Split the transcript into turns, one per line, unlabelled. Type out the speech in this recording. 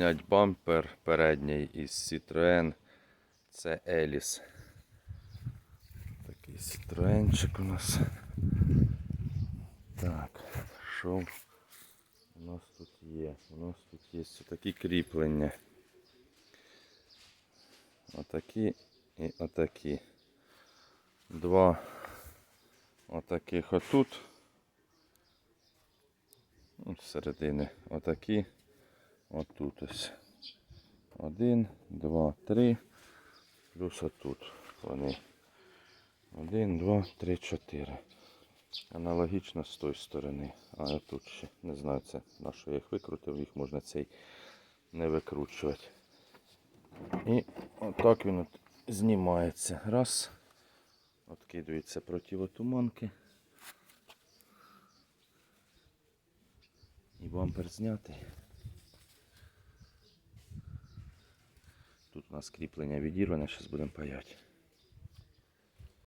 Знять бампер передній із Citroen. Це Еліс. Такий Citroenчик у нас. Так, що у нас тут є? У нас тут є такі кріплення. Отакі і отакі. Два отаких отут. Ну, з середини отакі. Отут ось. Один, два, три. Плюс отут вони. Один, два, три, чотири. Аналогічно з тої сторони. А тут ще не знаю це на що я їх викрутив, їх можна цей не викручувати. І отак він от знімається. Раз. Откидується противотуманки. І бампер знятий. Тут у нас кріплення відірване, зараз будемо паяти.